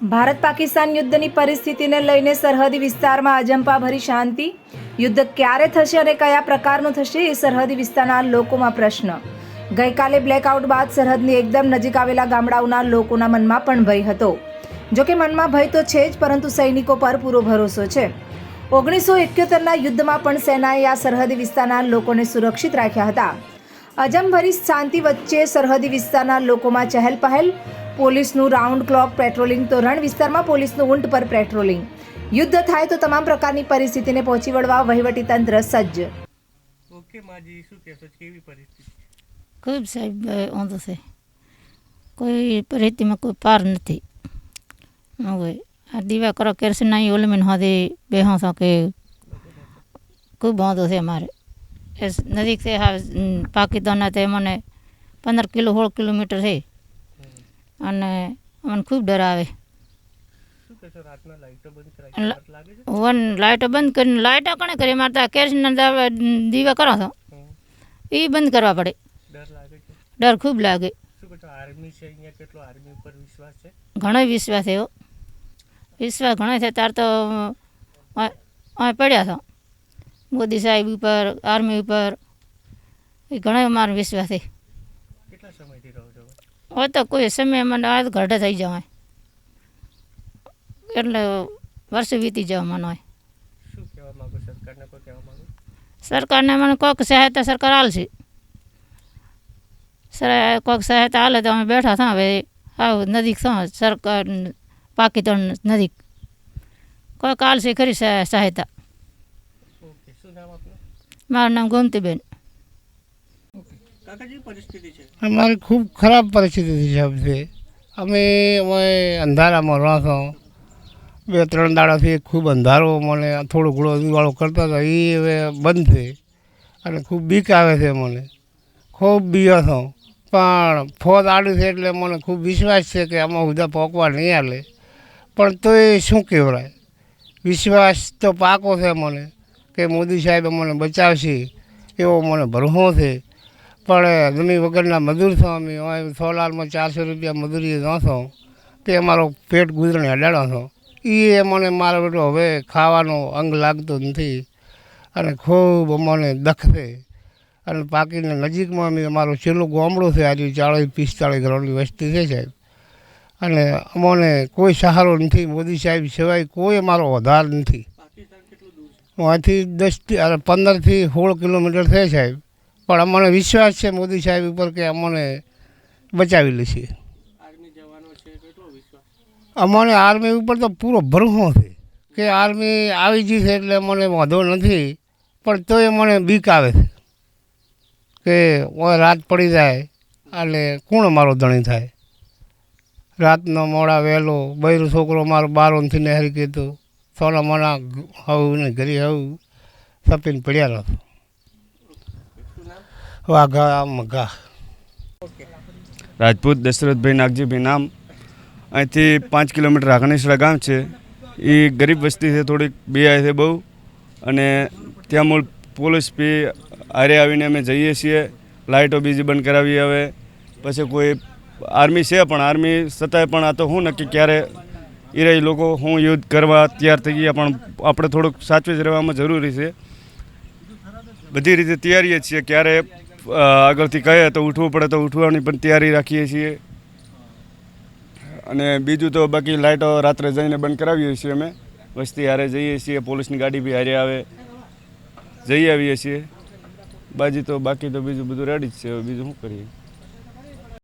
ભારત પાકિસ્તાન યુદ્ધની પરિસ્થિતિને લઈને સરહદી વિસ્તારમાં અજંપાભરી શાંતિ. યુદ્ધ ક્યારે થશે અને કયા પ્રકારનું થશે એ સરહદી વિસ્તારના લોકોમાં પ્રશ્ન. ગઈકાલે બ્લેકઆઉટ બાદ સરહદની એકદમ નજીક આવેલા ગામડાઓના લોકોના મનમાં પણ ભય હતો. જોકે મનમાં ભય તો છે જ, પરંતુ સૈનિકો પર પૂરો ભરોસો છે. ઓગણીસો એક્યોતેરના યુદ્ધમાં પણ સેનાએ આ સરહદી વિસ્તારના લોકોને સુરક્ષિત રાખ્યા હતા. અજમભરી શાંતિ વચ્ચે સરહદી વિસ્તારના લોકોમાં ચહેલ પહેલ પોલીસનું રાઉન્ડ ક્લોક પેટ્રોલિંગ તો રણ વિસ્તારમાં પોલીસનું ઊંટ પર પેટ્રોલિંગ. યુદ્ધ થાય તો તમામ પ્રકારની પરિસ્થિતિને પહોંચી વળવા વહીવટીતંત્ર સજ્જ. ઓકે માજી શું કહેશો? કેવી પરિસ્થિતિ? ખૂબ સાહેબ વાંધો છે. કોઈ પરિસ્થિતિમાં કોઈ પાર નથી. હવે આ દીવા કરો કેરસીન નહીં ઓલમીન હોતી બેહો છો કે ખૂબ વાંધો છે અમારે. એ નજીક છે હા પાકિસ્તાનના તે મને પંદર કિલો સોળ કિલોમીટર છે. અને મને ખૂબ ડર આવે. વન લાઇટો બંધ કરીને લાઇટો કણે કરી? મારતા કેરસીન દીવા કરો છો. એ બંધ કરવા પડે. ડર ખૂબ લાગે. ઘણો વિશ્વાસ એવો. વિશ્વાસ ઘણો છે તાર તો પડ્યા છો. મોદી સાહેબ ઉપર આર્મી ઉપર. એ ઘણો મારો વિશ્વાસ છે. કેટલા સમયથી હવે તો કોઈ સમય મને આ ઘરડે થઈ જવાય. એટલે વર્ષ વીતી જવા મને હોય. સરકારને મને કોઈક સહાયતા સરકાર હાલશે સર કોઈક સહાયતા હાલે તો અમે બેઠા થા હવે આવ નજીક છો સરકાર પાકિસ્તાન નજીક. કોઈક હાલશે ખરી સહ- સહાયતા મારું નામ ગોમતીબેન. અમારી ખૂબ ખરાબ પરિસ્થિતિ છે છે અમે અમે અંધારામાં રહ્યા બે ત્રણ દાડાથી ખૂબ અંધારો મને, થોડો ઘણો દિવાળો કરતા હતા એ હવે બંધ છે. અને ખૂબ બીક આવે છે મને. ખૂબ બીયો છો. પણ ફોજ આડું છે એટલે મને ખૂબ વિશ્વાસ છે કે આમાં ઉધા પોકવા નહીં હાલે. પણ તોય શું કહેવાય? વિશ્વાસ તો પાકો છે મને, કે મોદી સાહેબ મને બચાવશે એવો મને ભરવો છે. પણ અગ્નિ વગરના મજૂર છો અમે સોલારમાં ચારસો રૂપિયા મજૂરી જાશો તે અમારો પેટ ગુજરણે અડાડો છો. એ મને મારો બેટો હવે ખાવાનો અંગ લાગતો નથી. અને ખૂબ અમને દખ છે. અને પાકીને નજીકમાં અમે, અમારો છેલ્લો ગામડું છે, આજે ચાળીસ પિસ્તાળીસ ગ્રાઉન્ડની વસ્તી છે સાહેબ. અને અમને કોઈ સહારો નથી. મોદી સાહેબ સિવાય કોઈ અમારો વધાર નથી. છે અહીંથી દસથી પંદરથી સોળ કિલોમીટર થાય સાહેબ. પણ અમને વિશ્વાસ છે મોદી સાહેબ ઉપર કે અમને બચાવી લેશે. અમને આર્મી ઉપર તો પૂરો ભરોસો છે કે આર્મી આવી છે એટલે મને વાંધો નથી પણ તોય મને બીક આવે છે કે ઓય રાત પડી જાય એટલે કોણ મારો ધણી થાય? રાતનો મોડા વહેલો બૈરો છોકરો મારો બારોથી નહેરી કીધું સોના મોના હવું ને ઘરે હવું. સપીને પડ્યા રહો વાઘા મઘા રાજપૂત દશરથભાઈ નાગજીભાઈ નામ. અહીંથી પાંચ કિલોમીટર રાખણેશ્વરા ગામ છે. એ ગરીબ વસ્તી છે, થોડીક બે છે બહુ. અને ત્યાં મૂળ પોલીસ બી આરે આવીને અમે જઈએ છીએ. લાઇટો બીજી બંધ કરાવી હવે. પછી કોઈ આર્મી છે પણ આર્મી છતાંય પણ આ તો શું નક્કી ક્યારે એ રહી લોકો હું યુદ્ધ કરવા તૈયાર થઈ ગયા પણ આપણે થોડુંક સાચવી જ રહેવામાં જરૂરી છે. બધી રીતે તૈયારીએ છીએ ક્યારે આગળથી કહે તો ઉઠવું પડે તો ઉઠવાની પણ તૈયારી રાખીએ છીએ. અને બીજું તો બાકી લાઇટો રાત્રે જઈને બંધ કરાવીએ છીએ અમે. વસ્તી હારે જઈએ છીએ, પોલીસની ગાડી બી હારે આવે. જઈ આવીએ છીએ. બાજી તો બાકી તો બીજું બધું રેડી જ છે. બીજું શું કરીએ?